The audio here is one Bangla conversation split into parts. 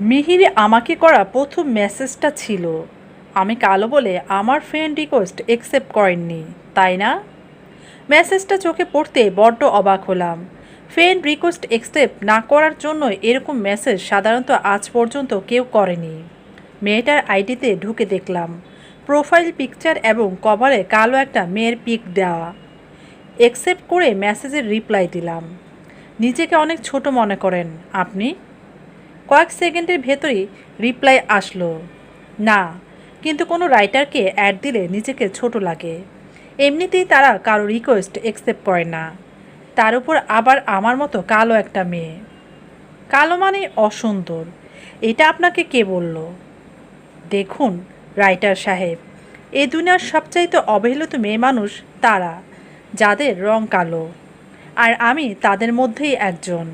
মিহিরে আমাকে করা প্রথম মেসেজটা ছিল। আমি কালো বলে আমার ফ্রেন্ড রিকোয়েস্ট একসেপ্ট করেননি, তাই না? মেসেজটা চোখে পড়তে বড্ড অবাক হলাম। ফ্রেন্ড রিকোয়েস্ট একসেপ্ট না করার জন্য এরকম মেসেজ সাধারণত আজ পর্যন্ত কেউ করেনি। মেয়েটার আইডিতে ঢুকে দেখলাম। প্রোফাইল পিকচার এবং কভারে কালো একটা মেয়ের পিক দেওয়া। একসেপ্ট করে মেসেজের রিপ্লাই দিলাম। নিজেকে অনেক ছোট মনে করেন, আপনি? কয়েক সেকেন্ডের ভেতরেই রিপ্লাই আসলো। না, কিন্তু কোনো রাইটারকে অ্যাড দিলে নিজেকে ছোট লাগে। এমনিতেই তারা কারও রিকোয়েস্ট একসেপ্ট করে না। তার উপর আবার আমার মতো কালো একটা মেয়ে। কালো মানে অসুন্দর। এটা আপনাকে কে বলল? দেখুন, রাইটার সাহেব, এ দুনিয়ার সবচাইতে অবহেলিত মেয়ে মানুষ তারা, যাদের রং কালো। আর আমি তাদের মধ্যেই একজন।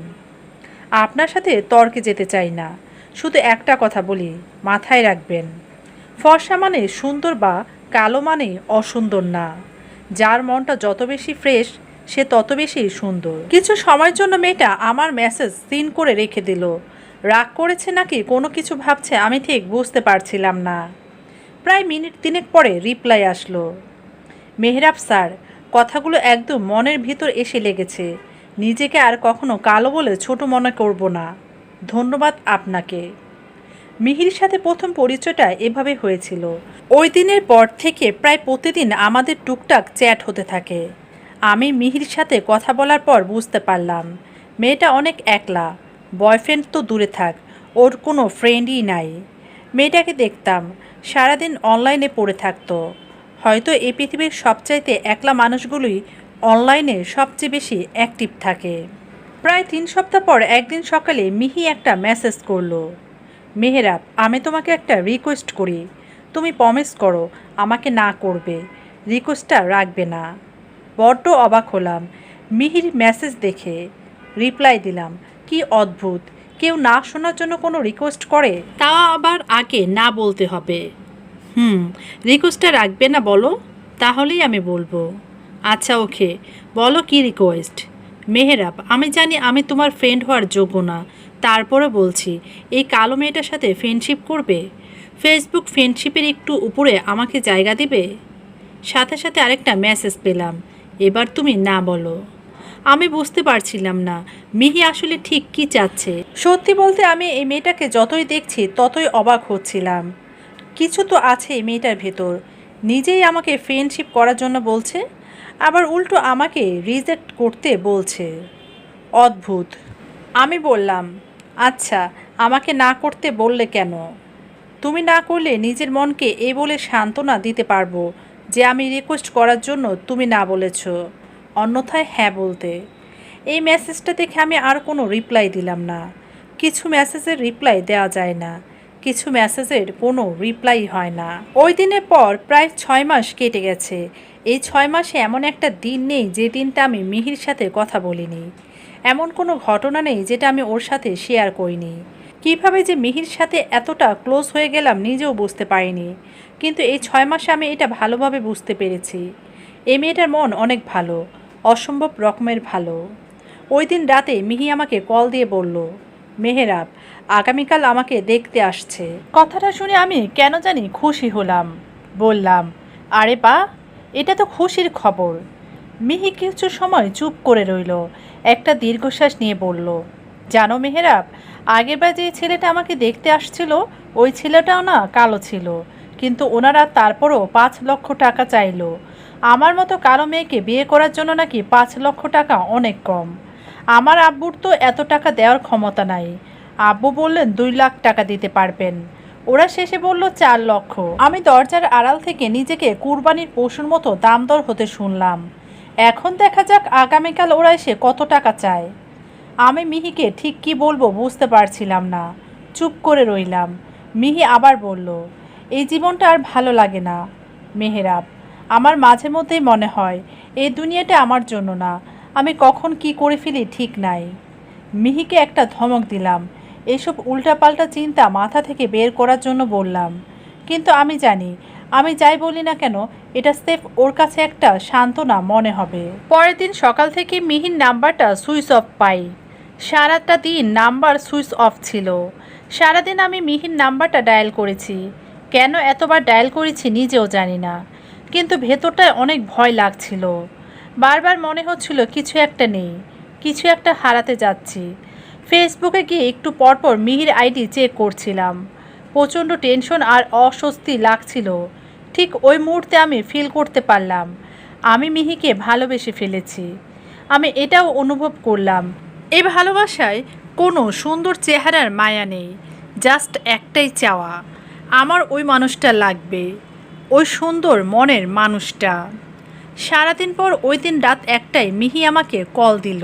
আপনার সাথে তর্কে যেতে চাই না। শুধু একটা কথা বলি, মাথায় রাখবেন। ফর্সা মানে সুন্দর বা কালো মানে অসুন্দর না। যার মনটা যত বেশি ফ্রেশ, সে তত বেশি সুন্দর। কিছু সময়ের জন্য মেয়েটা আমার মেসেজ সিন করে রেখে দিল। রাগ করেছে নাকি কোনো কিছু ভাবছে আমি ঠিক বুঝতে পারছিলাম না। প্রায় মিনিট তিনেক পরে রিপ্লাই আসলো। মেহরাব স্যার, কথাগুলো একদম মনের ভিতর এসে লেগেছে। নিজেকে আর কখনো কালো বলে ছোট মনে করব না। ধন্যবাদ আপনাকে। মিহির সাথে প্রথম পরিচয়টা এভাবে হয়েছিল। ওই দিনের পর থেকে প্রায় প্রতিদিন আমাদের টুকটাক চ্যাট হতে থাকে। আমি মিহির সাথে কথা বলার পর বুঝতে পারলাম, মেয়েটা অনেক একলা। বয়ফ্রেন্ড তো দূরে থাক, ওর কোনো ফ্রেন্ডই নাই। মেয়েটাকে দেখতাম, সারাদিন অনলাইনে পড়ে থাকতো। হয়তো এই পৃথিবীর সবচাইতে একলা মানুষগুলোই অনলাইনে সবচেয়ে বেশি অ্যাক্টিভ থাকে। প্রায় তিন সপ্তাহ পর একদিন সকালে মিহি একটা মেসেজ করল। মেহেরাব, আমি তোমাকে একটা রিকোয়েস্ট করি। তুমি প্রমিস করো, আমাকে না করবে। রিকোয়েস্টটা রাখবে না। বড্ড অবাক হলাম। মিহির মেসেজ দেখে রিপ্লাই দিলাম, কি অদ্ভুত! কেউ না শোনার জন্য কোনো রিকোয়েস্ট করে? তা আবার আগে না বলতে হবে। হুম রিকোয়েস্টটা রাখবে না বলো, তাহলেই আমি বলব। আচ্ছা ওকে। বলো কি রিকোয়েস্ট মেহেরাব, আমি জানি আমি তোমার ফ্রেন্ড হওয়ার যোগ্য না। তারপরে বলছি, এই কালো মেয়েটার সাথে ফ্রেন্ডশিপ করবে? ফেসবুক ফ্রেন্ডশিপের একটু উপরে আমাকে জায়গা দিবে? সাথে সাথে আরেকটা মেসেজ পেলাম। এবার তুমি না বলো। আমি বুঝতে পারছিলাম না, মিহি আসলে ঠিক কি চাচ্ছে? সত্যি বলতে আমি এই মেয়েটাকে যতই দেখছি, ততই অবাক হচ্ছিলাম। কিছু তো আছে এই মেয়েটার ভেতর। নিজেই আমাকে ফ্রেন্ডশিপ করার জন্য বলছে? আবার উল্টো আমাকে রিজেক্ট করতে বলছে। অদ্ভুত। আমি বললাম আচ্ছা আমাকে না করতে বললে কেন? তুমি না করলে নিজের মনকে এ বলে সান্ত্বনা দিতে পারব যে আমি রিকোয়েস্ট করার জন্য তুমি না বলেছ। অন্যথায় হ্যাঁ বলতে। এই মেসেজটা দেখে আমি আর কোনো রিপ্লাই দিলাম না। কিছু মেসেজের রিপ্লাই দেওয়া যায় না। কিছু মেসেজের কোনো রিপ্লাই হয় না। ওই দিনের পর প্রায় ছয় মাস কেটে গেছে। এই ছয় মাসে এমন একটা দিন নেই যে দিনটা আমি মিহির সাথে কথা বলিনি। এমন কোনো ঘটনা নেই যেটা আমি ওর সাথে শেয়ার করিনি। কীভাবে যে মিহির সাথে এতটা ক্লোজ হয়ে গেলাম নিজেও বুঝতে পারিনি। কিন্তু এই ছয় মাসে আমি এটা ভালোভাবে বুঝতে পেরেছি। এই মেয়েটার মন অনেক ভালো, অসম্ভব রকমের ভালো। ওই দিন রাতে মিহি আমাকে কল দিয়ে বলল, মেহেরাব, আগামীকাল আমাকে দেখতে আসছে। কথাটা শুনে আমি কেন জানি খুশি হলাম। বললাম, আরে বা এটা তো খুশির খবর। মিহি কিছু সময় চুপ করে রইল, একটা দীর্ঘশ্বাস নিয়ে বলল, জানো মেহেরাব আগেরবার যে ছেলেটা আমাকে দেখতে আসছিল, ওই ছেলেটাও না কালো ছিল, কিন্তু ওনারা তারপরও পাঁচ লক্ষ টাকা চাইলো। আমার মতো কালো মেয়েকে বিয়ে করার জন্য নাকি পাঁচ লক্ষ টাকা অনেক কম। আমার আব্বুর তো এত টাকা দেওয়ার ক্ষমতা নাই। আব্বু বললেন, দুই লাখ টাকা দিতে পারবেন। ওরা শেষে বলল, চার লক্ষ। আমি দরজার আড়াল থেকে নিজেকে কুরবানির পশুর মতো দাম দর হতে শুনলাম। এখন দেখা যাক আগামীকাল ওরা এসে কত টাকা চায়। আমি মিহিকে ঠিক কি বলব বুঝতে পারছিলাম না। চুপ করে রইলাম। মিহি আবার বলল, এই জীবনটা আর ভালো লাগে না, মেহেরাব। আমার মাঝে মধ্যেই মনে হয়, এই দুনিয়াটা আমার জন্য না। আমি কখন কি করে ফেলি ঠিক নাই। মিহিকে একটা ধমক দিলাম। এসব উল্টাপাল্টা চিন্তা মাথা থেকে বের করার জন্য বললাম। কিন্তু আমি জানি, আমি যাই বলি না কেন, এটা সেফ ওর কাছে একটা সান্ত্বনা মনে হবে। পরের দিন সকাল থেকে মিহির নাম্বারটা সুইচ অফ পাই। সারাটা দিন নাম্বার সুইচ অফ ছিল। সারাদিন আমি মিহির নাম্বারটা ডায়াল করেছি। কেন এতবার ডায়াল করেছি নিজেও জানি না। কিন্তু ভেতরটায় অনেক ভয় লাগছিল। বারবার মনে হচ্ছিল কিছু একটা নেই, কিছু একটা হারাতে যাচ্ছি। ফেসবুকে গিয়ে একটু পরপর মিহির আইডি চেক করছিলাম। প্রচণ্ড টেনশন আর অস্বস্তি লাগছিল। ঠিক ওই মুহূর্তে আমি ফিল করতে পারলাম। আমি মিহিকে ভালোবেসে ফেলেছি। আমি এটাও অনুভব করলাম। এই ভালোবাসায় কোনো সুন্দর চেহারার মায়া নেই, জাস্ট একটাই চাওয়া, আমার ওই মানুষটা লাগবে, ওই সুন্দর মনের মানুষটা। সারাদিন পর ওই দিন রাত একটাই মিহি আমাকে কল দিল।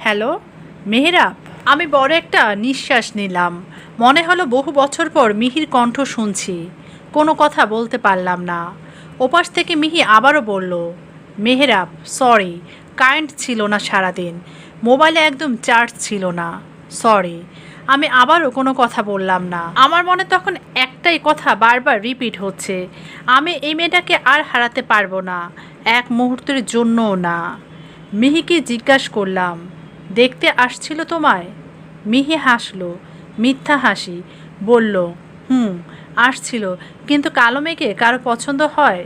হ্যালো মেহেরাব আমি বড় একটা নিঃশ্বাস নিলাম। মনে হলো বহু বছর পর মিহির কণ্ঠ শুনছি। কোনো কথা বলতে পারলাম না। ওপাশ থেকে মিহি আবারও বলল, মেহেরাব, সরি, কারেন্ট ছিল না সারাদিন। মোবাইলে একদম চার্জ ছিল না। সরি, আমি আবারও কোনো কথা বললাম না। আমার মনে তখন একটাই কথা বারবার রিপিট হচ্ছে, আমি এই মেয়েটাকে আর হারাতে পারব না, এক মুহূর্তের জন্যও না। মিহিকে জিজ্ঞাসা করলাম দেখতে আসছিল তোমায়? মিহি হাসলো, মিথ্যা হাসি, বলল, হুম, আসছিল, কিন্তু কালো মেয়েকে কারও পছন্দ হয়?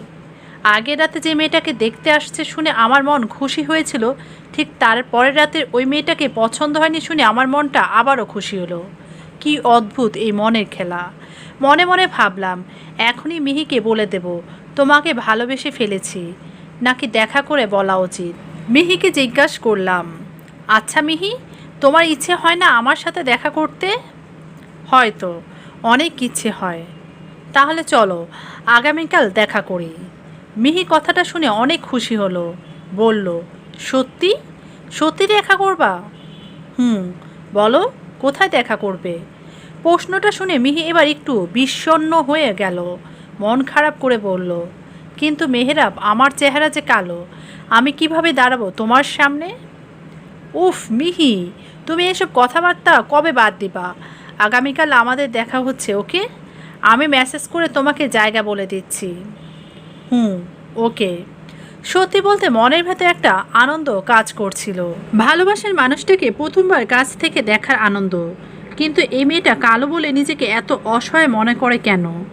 আগের রাতে যে মেয়েটাকে দেখতে আসছে শুনে আমার মন খুশি হয়েছিল, ঠিক তার পরের রাতের ওই মেয়েটাকে পছন্দ হয়নি শুনে আমার মনটা আবারও খুশি হলো। কি অদ্ভুত এই মনের খেলা। মনে মনে ভাবলাম, এখনই মিহিকে বলে দেব, তোমাকে ভালোবেসে ফেলেছি, নাকি দেখা করে বলা উচিত? মিহিকে জিজ্ঞাসা করলাম আচ্ছা মিহি, তোমার ইচ্ছে হয় না আমার সাথে দেখা করতে? হয়তো, অনেক ইচ্ছে হয়। তাহলে চলো, আগামীকাল দেখা করি। মিহি কথাটা শুনে অনেক খুশি হলো, বলল, সত্যি? সত্যি দেখা করবা? হুম, বলো, কোথায় দেখা করবে? প্রশ্নটা শুনে মিহি এবার একটু বিষণ্ণ হয়ে গেল, মন খারাপ করে বলল, কিন্তু মেহেরাব, আমার চেহারা যে কালো, আমি কীভাবে দাঁড়াবো তোমার সামনে? উফ, মিহি, তুমি এসব কথাবার্তা কবে বাদ দিবা? আগামীকাল আমাদের দেখা হচ্ছে, ওকে? আমি মেসেজ করে তোমাকে জায়গা বলে দিচ্ছি। হুম, ওকে। সত্যি বলতে মনের ভেতর একটা আনন্দ কাজ করছিল। ভালোবাসার মানুষটাকে প্রথমবার কাছ থেকে দেখার আনন্দ। কিন্তু এই মেয়েটা কালো বলে নিজেকে এত অসহায় মনে করে কেন?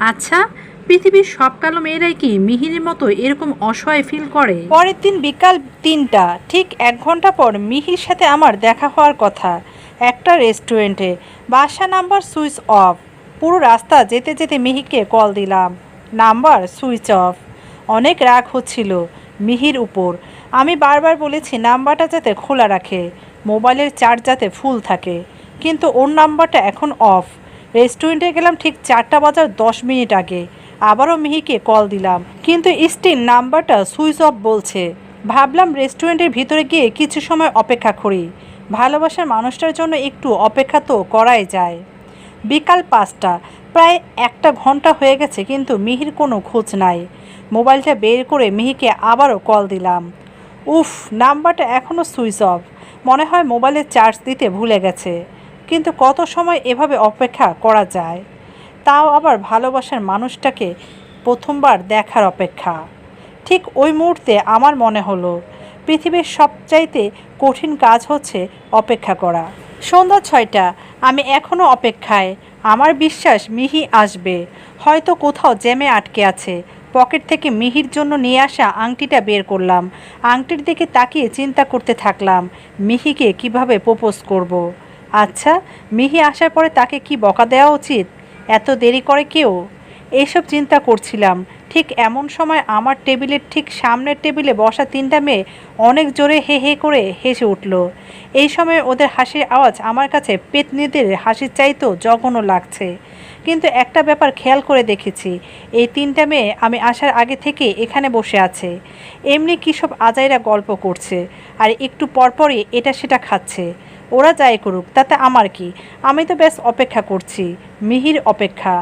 আচ্ছা পৃথিবীর সব কালো মেয়েরাই কি মিহিরের মতো এরকম অসহায় ফিল করে? পরের দিন বিকাল তিনটা, ঠিক এক ঘণ্টা পর মিহির সাথে আমার দেখা হওয়ার কথা। একটা রেস্টুরেন্টে, বাসা নাম্বার সুইচ অফ। পুরো রাস্তা যেতে যেতে মিহিকে কল দিলাম। Number switch off. অনেক রাগ হচ্ছিল মিহির উপর। আমি বারবার বলেছি, নাম্বারটা যাতে খোলা রাখে, মোবাইলের চার্জ যাতে ফুল থাকে। কিন্তু ওর নাম্বারটা এখন অফ। রেস্টুরেন্টে গেলাম ঠিক চারটা বাজার দশ মিনিট আগে। আবারও মিহিকে কল দিলাম। কিন্তু স্টিল নাম্বারটা সুইচ অফ বলছে। ভাবলাম রেস্টুরেন্টের ভিতরে গিয়ে কিছু সময় অপেক্ষা করি। ভালোবাসার মানুষটার জন্য একটু অপেক্ষা তো করাই যায়। বিকাল পাঁচটা, প্রায় একটা ঘণ্টা হয়ে গেছে কিন্তু মিহির কোনো খোঁজ নাই। মোবাইলটা বের করে মিহিকে আবারও কল দিলাম। উফ, নাম্বারটা এখনও সুইচ অফ। মনে হয় মোবাইলের চার্জ দিতে ভুলে গেছে। কিন্তু কত সময় এভাবে অপেক্ষা করা যায়? তাও আবার ভালোবাসার মানুষটাকে প্রথমবার দেখার অপেক্ষা। ঠিক ওই মুহূর্তে আমার মনে হলো, পৃথিবীর সবচাইতে কঠিন কাজ হচ্ছে অপেক্ষা করা। সন্ধ্যা ছয়টা, আমি এখনও অপেক্ষায়। আমার বিশ্বাস মিহি আসবে। হয়তো কোথাও জ্যামে আটকে আছে। পকেট থেকে মিহির জন্য নিয়ে আসা আংটিটা বের করলাম। আংটির দিকে তাকিয়ে চিন্তা করতে থাকলাম, মিহিকে কীভাবে প্রপোজ করব। আচ্ছা মিহি আসার পরে তাকে কি বকা দেওয়া উচিত? এত দেরি করে কেউ? এইসব চিন্তা করছিলাম। ঠিক এমন সময় আমার টেবিলের ঠিক সামনের টেবিলে বসা তিনটা মেয়ে অনেক জোরে হে হে করে হেসে উঠল। এই সময় ওদের হাসির আওয়াজ আমার কাছে পেতনিদের হাসির চাইতেও জঘন্য লাগছে। কিন্তু একটা ব্যাপার খেয়াল করে দেখেছি, এই তিনটা মেয়ে আমি আসার আগে থেকে এখানে বসে আছে। এমনি কী সব আজাইরা গল্প করছে, আর একটু পরপরই এটা সেটা খাচ্ছে। ওরা যাই করুক, তাতে আমার কি? আমি তো ব্যাস অপেক্ষা করছি, মিহির অপেক্ষা।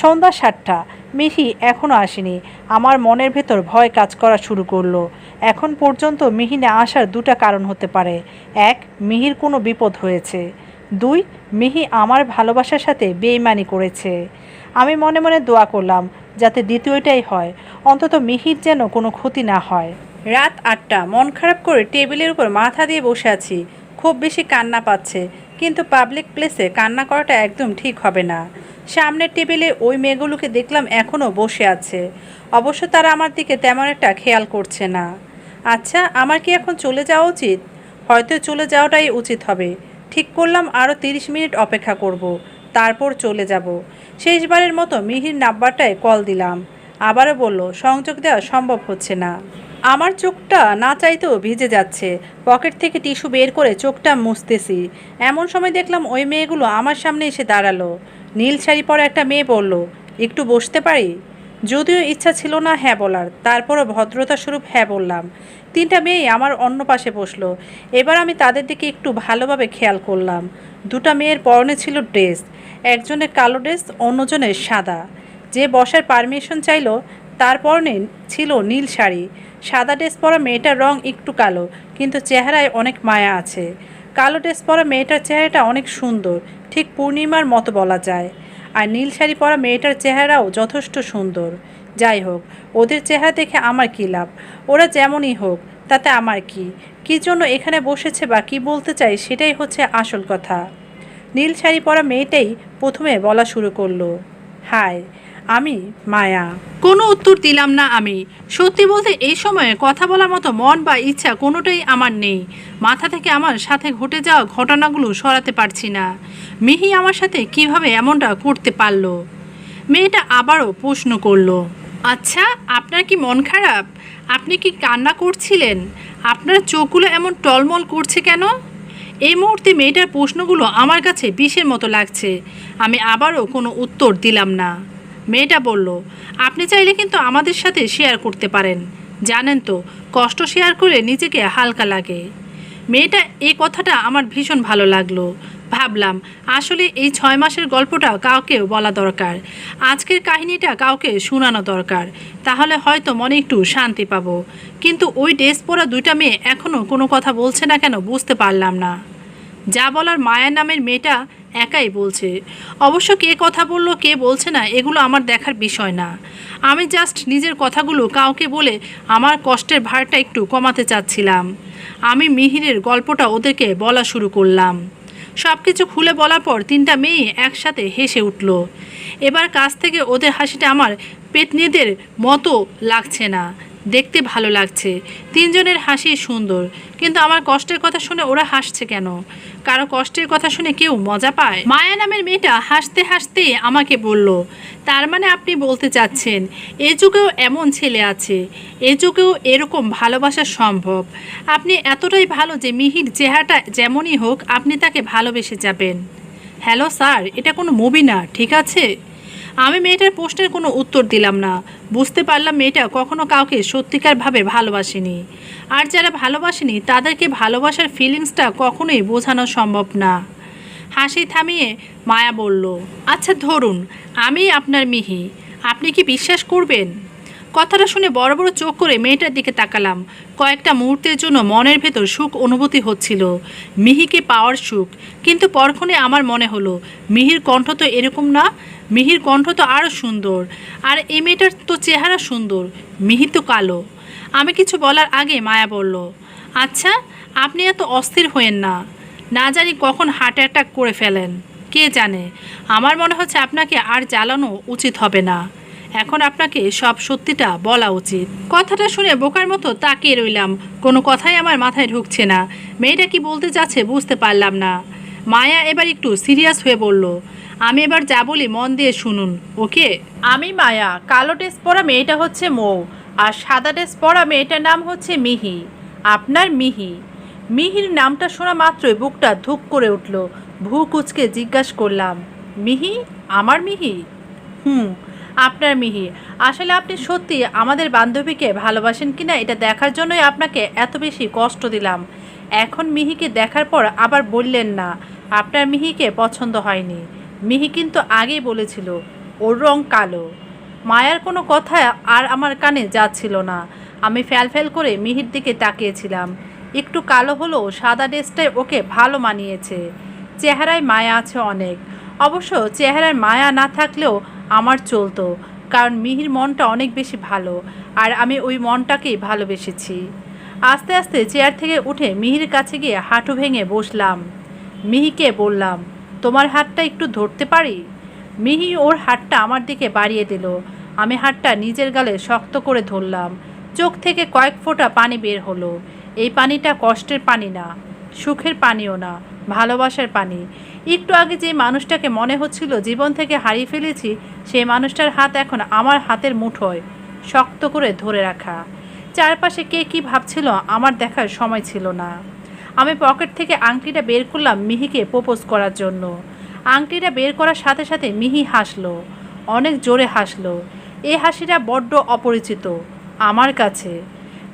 সন্ধ্যা সাতটা, মিহি এখনও আসেনি। আমার মনের ভেতর ভয় কাজ করা শুরু করল। এখন পর্যন্ত মিহিনে আসার দুটা কারণ হতে পারে। এক, মিহির কোনো বিপদ হয়েছে। দুই, মিহি আমার ভালোবাসার সাথে বেইমানি করেছে। আমি মনে মনে দোয়া করলাম যাতে দ্বিতীয়টাই হয়, অন্তত মিহির যেন কোনো ক্ষতি না হয়। রাত আটটা, মন খারাপ করে টেবিলের উপর মাথা দিয়ে বসে আছি। খুব বেশি কান্না পাচ্ছে, কিন্তু পাবলিক প্লেসে কান্না করাটা একদম ঠিক হবে না। সামনের টেবিলে ওই মেয়েগুলোকে দেখলাম এখনও বসে আছে। অবশ্য তারা আমার দিকে তেমন একটা খেয়াল করছে না। আচ্ছা আমার কি এখন চলে যাওয়া উচিত? হয়তো চলে যাওয়াটাই উচিত হবে। ঠিক করলাম আরও তিরিশ মিনিট অপেক্ষা করব। তারপর চলে যাব। শেষবারের মতো মিহির নাম্বারটায় কল দিলাম। আবারও বলল, সংযোগ দেওয়া সম্ভব হচ্ছে না। আমার চোখটা না চাইতেও ভিজে যাচ্ছে। পকেট থেকে টিস্যু বের করে চোখটা মুছতেছি। এমন সময় দেখলাম ওই মেয়েগুলো আমার সামনে এসে দাঁড়াল। নীল শাড়ি পরে একটা মেয়ে বলল, একটু বসতে পারি? যদিও ইচ্ছা ছিল না হ্যাঁ বলার, তারপরও ভদ্রতা স্বরূপ হ্যাঁ বললাম। তিনটা মেয়েই আমার অন্য পাশে বসল। এবার আমি তাদের দিকে একটু ভালোভাবে খেয়াল করলাম। দুটা মেয়ের পরনে ছিল ড্রেস, একজনের কালো ড্রেস, অন্যজনের সাদা। যে বসার পারমিশন চাইলো তার পরনে ছিল নীল শাড়ি। সাদা ড্রেস পরা মেয়েটার রং একটু কালো, কিন্তু চেহারায় অনেক মায়া আছে। কালো ড্রেস পরা মেয়েটার চেহারাটা অনেক সুন্দর, ঠিক পূর্ণিমার মতো বলা যায়। আর নীল শাড়ি পরা মেয়েটার চেহারাও যথেষ্ট সুন্দর। যাই হোক, ওদের চেহারা দেখে আমার কী লাভ? ওরা যেমনই হোক, তাতে আমার কি? কী জন্য এখানে বসেছে বা কী বলতে চাই সেটাই হচ্ছে আসল কথা। নীল শাড়ি পরা মেয়েটাই প্রথমে বলা শুরু করল হাই আমি, মায়া। কোনো উত্তর দিলাম না আমি। সত্যি বলতে এই সময়ে কথা বলার মতো মন বা ইচ্ছা কোনোটাই আমার নেই। মাথা থেকে আমার সাথে ঘটে যাওয়া ঘটনাগুলো সরাতে পারছি না। মিহি আমার সাথে কীভাবে এমনটা করতে পারল? মেয়েটা আবারও প্রশ্ন করল আচ্ছা আপনার কি মন খারাপ? আপনি কি কান্না করছিলেন? আপনার চোখগুলো এমন টলমল করছে কেন? এই মুহূর্তে মেয়েটার প্রশ্নগুলো আমার কাছে বিষের মতো লাগছে। আমি আবারও কোনো উত্তর দিলাম না। মেয়েটা বলল, আপনি চাইলে কিন্তু আমাদের সাথে শেয়ার করতে পারেন। জানেন তো, কষ্ট শেয়ার করে নিজেকে হালকা লাগে। মেয়েটা এই কথাটা আমার ভীষণ ভালো লাগল। ভাবলাম, আসলে এই ছয় মাসের গল্পটা কাউকে বলা দরকার। আজকের কাহিনীটা কাউকে শোনানো দরকার। তাহলে হয়তো মনে একটু শান্তি পাবো। কিন্তু ওই ড্রেস পরা দুইটা মেয়ে এখনও কোনো কথা বলছে না কেন বুঝতে পারলাম না। যা বলার মায়া নামের মেয়েটা একাই বলছে। অবশ্য কে কথা বলল, কে বলছে না, এগুলো আমার দেখার বিষয় না। আমি জাস্ট নিজের কথাগুলো কাউকে বলে আমার কষ্টের ভারটা একটু কমাতে চাচ্ছিলাম। আমি মিহিরের গল্পটা ওদেরকে বলা শুরু করলাম। সব কিছু খুলে বলার পর তিনটা মেয়ে একসাথে হেসে উঠল। এবার কাছ থেকে ওদের হাসিটা আমার পেতনিদের মতো লাগছে না। দেখতে ভালো লাগছে। তিনজনের হাসি সুন্দর। কিন্তু আমার কষ্টের কথা শুনে ওরা হাসছে কেন? কারও কষ্টের কথা শুনে কেউ মজা পায়? মায়া নামের মেয়েটা হাসতে হাসতে আমাকে বলল, তার মানে আপনি বলতে চাচ্ছেন, এ যুগেও এমন ছেলে আছে। এ যুগেও এরকম ভালোবাসা সম্ভব। আপনি এতটাই ভালো যে মিহির চেহারাটা যেমনই হোক, আপনি তাকে ভালোবেসে যাবেন। হ্যালো স্যার, এটা কোনো মুভি না, ঠিক আছে? আমি মেয়েটার প্রশ্নের কোনো উত্তর দিলাম না। বুঝতে পারলাম মেয়েটা কখনো কাউকে সত্যিকারভাবে ভালোবাসেনি। আর যারা ভালোবাসেনি, তাদেরকে ভালোবাসার ফিলিংসটা কখনোই বোঝানো সম্ভব না। হাসি থামিয়ে মায়া বলল আচ্ছা ধরুন, আমি আপনার মিহি। আপনি কি বিশ্বাস করবেন? কথাটা শুনে বড় বড় চোখ করে মেয়েটার দিকে তাকালাম। কয়েকটা মুহূর্তের জন্য মনের ভেতর সুখ অনুভূতি হচ্ছিল। মিহিকে পাওয়ার সুখ, কিন্তু পরক্ষণে আমার মনে হলো, মিহির কণ্ঠ তো এরকম না মিহির কণ্ঠ তো আরও সুন্দর। আর এই মেয়েটার তো চেহারা সুন্দর। মিহি তো কালো। আমি কিছু বলার আগে মায়া বলল আচ্ছা আপনি এত অস্থির হয়েন না। না জানি কখন হার্ট অ্যাটাক করে ফেলেন। কে জানে? আমার মনে হচ্ছে আপনাকে আর জ্বালানো উচিত হবে না। এখন আপনাকে সব সত্যিটা বলা উচিত। কথাটা শুনে বোকার মতো তাকিয়ে রইলাম। কোনো কথাই আমার মাথায় ঢুকছে না। মেয়েটা কি বলতে চাচ্ছে বুঝতে পারলাম না। মায়া এবার একটু সিরিয়াস হয়ে বলল আমি এবার যা বলি মন দিয়ে শুনুন, ওকে? আমি মায়া, কালো ড্রেস পরা মেয়েটা হচ্ছে মৌ, আর সাদা ড্রেস পরা মেয়েটার নাম হচ্ছে মিহি। আপনার মিহি। মিহির নামটা শোনা মাত্রই বুকটা ধুক করে উঠল, ভু কুচকে জিজ্ঞাসা করলাম, মিহি? আমার মিহি? হুম, আপনার মিহি। আসলে আপনি সত্যি আমাদের বান্ধবীকে ভালোবাসেন কিনা এটা দেখার জন্যই আপনাকে এত বেশি কষ্ট দিলাম। এখন মিহিকে দেখার পর আবার বললেন না, আপনার মিহিকে পছন্দ হয়নি। মিহি কিন্তু আগেই বলেছিল, ওর রং কালো। মায়ার কোনো কথা আর আমার কানে যাচ্ছিল না। আমি ফ্যাল ফ্যাল করে মিহির দিকে তাকিয়েছিলাম। একটু কালো হলেও সাদা ড্রেসটাই ওকে ভালো মানিয়েছে। চেহারায় মায়া আছে অনেক। অবশ্য চেহারায় মায়া না থাকলেও আমার চলতো, কারণ মিহির মনটা অনেক বেশি ভালো, আর আমি ওই মনটাকেই ভালোবেসেছি। আস্তে আস্তে চেয়ার থেকে উঠে মিহির কাছে গিয়ে হাঁটু ভেঙে বসলাম। মিহিকে বললাম তোমার হাতটা একটু ধরতে পারি? মিহি ওর হাতটা আমার দিকে বাড়িয়ে দিল। আমি হাতটা নিজের গালে শক্ত করে ধরলাম। চোখ থেকে কয়েক ফোঁটা পানি বের হলো। এই পানিটা কষ্টের পানি না, সুখের পানিও না, ভালোবাসার পানি। একটু আগে যে মানুষটাকে মনে হচ্ছিল জীবন থেকে হারিয়ে ফেলেছি, সেই মানুষটার হাত এখন আমার হাতের মুঠোয় শক্ত করে ধরে রাখা। চারপাশে কে কি ভাবছিল আমার দেখার সময় ছিল না। আমি পকেট থেকে আংটিটা বের করলাম মিহিকে প্রপোজ করার জন্য। আংটিটা বের করার সাথে সাথে মিহি হাসলো। অনেক জোরে হাসলো। এই হাসিটা বড্ড অপরিচিত আমার কাছে।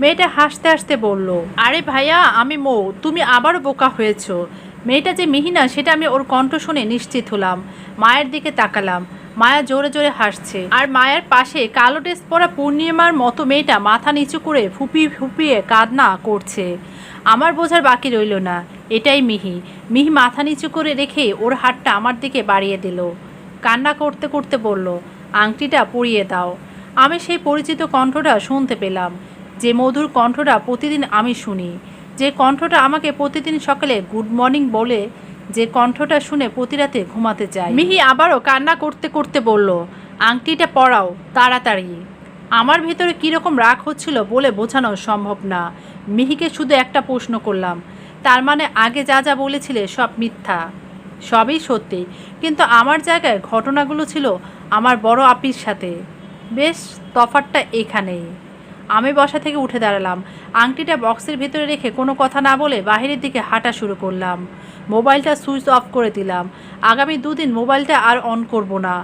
মেয়েটা হাসতে হাসতে বলল, আরে ভাইয়া, আমি মৌ, তুমি আবারও বোকা হয়েছো। মেয়েটা যে মিহিনা, সেটা আমি ওর কণ্ঠ শুনে নিশ্চিত হলাম। মায়ের দিকে তাকালাম। মায়া জোরে জোরে হাসছে। আর মায়ের পাশে কালো ড্রেস পরা পূর্ণিমার মতো মেয়েটা মাথা নিচু করে ফুপিয়ে ফুপিয়ে কান্না করছে। আমার বোঝার বাকি রইল না, এটাই মিহি। মিহি মাথা নিচু করে রেখে ওর হাতটা আমার দিকে বাড়িয়ে দিল। কান্না করতে করতে বলল, আংটিটা পরিয়ে দাও। আমি সেই পরিচিত কণ্ঠটা শুনতে পেলাম। যে মধুর কণ্ঠটা প্রতিদিন আমি শুনি। যে কণ্ঠটা আমাকে প্রতিদিন সকালে গুড মর্নিং বলে যে কণ্ঠটা শুনে প্রতি রাতে ঘুমাতে চাই মিহি আবারও কান্না করতে করতে বলল, আংটিটা পরাও, তাড়াতাড়ি। আমার ভেতরে কীরকম রাগ হচ্ছিল বলে বোঝানো সম্ভব না। মিহিকে শুধু একটা প্রশ্ন করলাম, তার মানে আগে যা যা বলেছিলে সব মিথ্যা। সবই সত্যি, কিন্তু আমার জায়গায় ঘটনাগুলো ছিল আমার বড় আপির সাথে। বেশ তফাতটা এখানেই। আমি বসা থেকে উঠে দাঁড়ালাম। আংটিটা বক্সের ভিতরে রেখে কোনো কথা না বলে বাইরের দিকে হাঁটা শুরু করলাম। মোবাইলটা সুইচ অফ করে দিলাম। আগামী দুদিন মোবাইলটা আর অন করব না।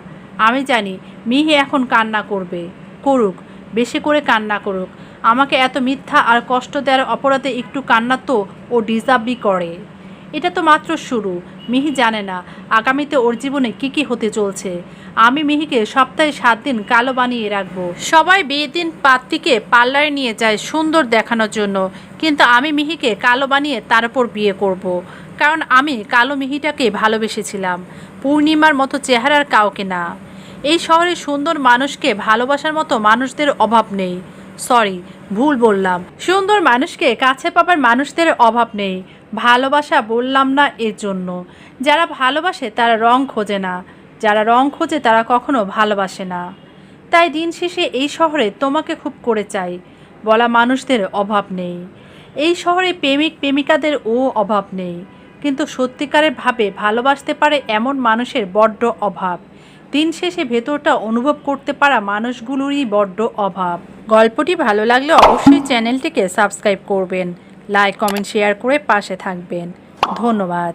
আমি জানি, মিহি এখন কান্না করবে। করুক, বেশি করে কান্না করুক। আমাকে এত মিথ্যা আর কষ্ট দেওয়ার অপরাধে একটু কান্না তো ও ডিজার্ভই করে। এটা তো মাত্র শুরু। মিহি জানে না, আগামীতে ওর জীবনে কি কি হতে চলছে। আমি মিহিকে সপ্তাহে সাত দিন কালো বানিয়ে রাখব। সবাই বিয়ের দিন পাত্রীকে পার্লারে নিয়ে যায় সুন্দর দেখানোর জন্য। কিন্তু আমি মিহিকে কালো বানিয়ে তার উপর বিয়ে করব। কারণ আমি কালো মিহিটাকে ভালোবেসেছিলাম। পূর্ণিমার মতো চেহারার কাউকে না। এই শহরে সুন্দর মানুষকে ভালোবাসার মতো মানুষদের অভাব নেই। সরি, ভুল বললাম। সুন্দর মানুষকে কাছে পাবার মানুষদের অভাব নেই। ভালোবাসা বললাম না এর জন্য। যারা ভালোবাসে তারা রং খোঁজে না। যারা রং খোঁজে তারা কখনো ভালোবাসে না। তাই দিন শেষে এই শহরে তোমাকে খুব করে চাই, বলা মানুষদের অভাব নেই। এই শহরে প্রেমিক প্রেমিকাদের ও অভাব নেই, কিন্তু সত্যিকারের ভাবে ভালোবাসতে পারে এমন মানুষের বড্ড অভাব। দিন শেষে ভেতরটা অনুভব করতে পারা মানুষগুলোরই বড্ড অভাব। গল্পটি ভালো লাগলে অবশ্যই চ্যানেলটিকে সাবস্ক্রাইব করবেন, লাইক, কমেন্ট, শেয়ার করে পাশে থাকবেন। ধন্যবাদ।